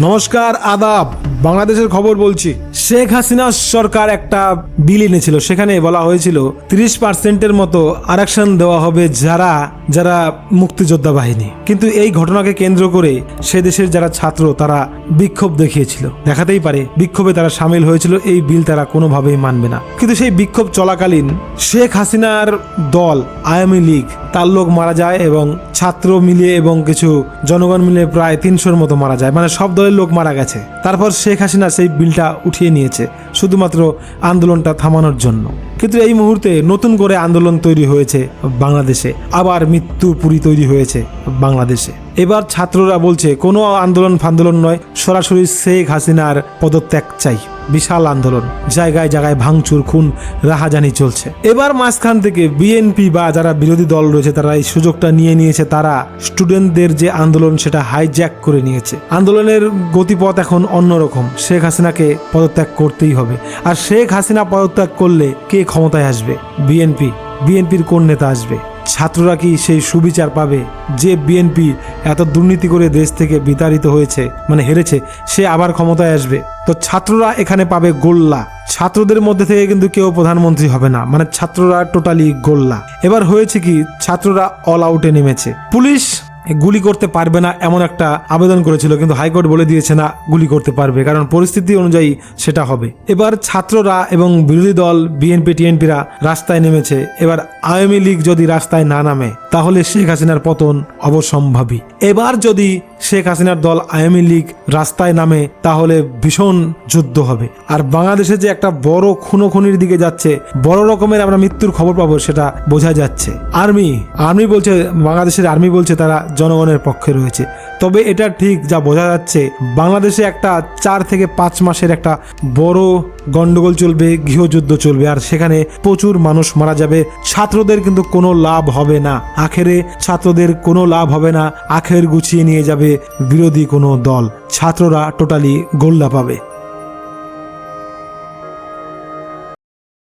নমস্কার, আদাব। বাংলাদেশের খবর বলছি। শেখ হাসিনা সরকার একটা বিল এনেছিল। সেখানে বলা হয়েছিল, তিরিশ পার্সেন্টের মতো আরক্ষণ দেওয়া হবে যারা যারা মুক্তিযোদ্ধা বাহিনী। কিন্তু এই ঘটনাকে কেন্দ্র করে সে দেশের যারা ছাত্র, তারা বিক্ষোভ দেখিয়েছিল। দেখাতেই পারে, বিক্ষোভে তারা সামিল হয়েছিল। এই বিল তারা কোনোভাবেই মানবে না। কিন্তু সেই বিক্ষোভ চলাকালীন শেখ হাসিনার দল, আওয়ামী লীগ তার লোক মারা যায় এবং ছাত্র মিলিয়ে এবং কিছু জনগণ মিলে প্রায় তিনশোর মতো মারা যায়। মানে সব দলের লোক মারা গেছে। তারপর শেখ হাসিনা সেই বিলটা উঠিয়ে নিয়েছে, শুধুমাত্র আন্দোলনটা থামানোর জন্য। কিন্তু এই মুহূর্তে নতুন করে আন্দোলন তৈরি হয়েছে বাংলাদেশে। আবার মৃত্যু পুরী তৈরি হয়েছে বাংলাদেশে। এবার ছাত্ররা বলছে, কোনো আন্দোলন ফান্দোলন নয়, সরাসরি শেখ হাসিনার পদত্যাগ চাই। বিশাল আন্দোলন, জায়গায় জায়গায় ভাঙচুর, খুন, রাহাজানি চলছে। এবার মাঝখান থেকে বিএনপি বা যারা বিরোধী দল রয়েছে, তারা এই সুযোগটা নিয়ে নিয়েছে, তারা স্টুডেন্টদের যে আন্দোলন, সেটা হাইজ্যাক করে নিয়েছে। আন্দোলনের গতিপথ এখন অন্যরকম, শেখ হাসিনাকে পদত্যাগ করতেই হবে। আর শেখ হাসিনা পদত্যাগ করলে কে ক্ষমতায় আসবে? বিএনপি। বিএনপির কোন নেতা আসবে? ছাত্ররা কি সেই সুবিচার পাবে যে বিএনপি এত দুর্নীতি করে দেশ থেকে বিতাড়িত হয়েছে মানে হেরেছে, সে আবার ক্ষমতায় আসবে? তো ছাত্ররা এখানে পাবে গোল্লা। ছাত্রদের মধ্যে থেকে কিন্তু কেউ প্রধানমন্ত্রী হবে না মানে ছাত্ররা টোটালি গোল্লা। এবার হয়েছে কি, ছাত্ররা অল আউটে নেমেছে। পুলিশ গুলি করতে পারবে না এমন একটা আবেদন করেছিল, কিন্তু হাইকোর্ট বলে দিয়েছে না গুলি করতে পারবে, কারণ পরিস্থিতি অনুযায়ী সেটা হবে। এবার ছাত্ররা এবং বিরোধী দল, বিএনপি, টিএনপিরা রাস্তায় নেমেছে। এবার আওয়ামী লীগ যদি রাস্তায় না নামে, তাহলে শেখ হাসিনার পতন অবসম্ভাবী। এবার যদি শেখ হাসিনার দল আওয়ামী লীগ রাস্তায় নামে, তাহলে ভীষণ যুদ্ধ হবে। আর বাংলাদেশে যে একটা বড় খুনোখুনির দিকে যাচ্ছে, বড় রকমের আমরা মৃত্যুর খবর পাবো, সেটা বোঝা যাচ্ছে। আর্মি আর্মি বলছে, বাংলাদেশের আর্মি বলছে তারা জনগণের পক্ষে রয়েছে। তবে এটা ঠিক যা বোঝা যাচ্ছে, বাংলাদেশে একটা চার থেকে পাঁচ মাসের একটা বড় গন্ডগোল চলবে, গৃহযুদ্ধ চলবে, আর সেখানে প্রচুর মানুষ মারা যাবে। ছাত্রদের কিন্তু কোনো লাভ হবে না। আখেরে ছাত্রদের কোনো লাভ হবে না। আখের গুছিয়ে নিয়ে যাবে বিরোধী কোনো দল। ছাত্ররা টোটালি গোল্লা পাবে।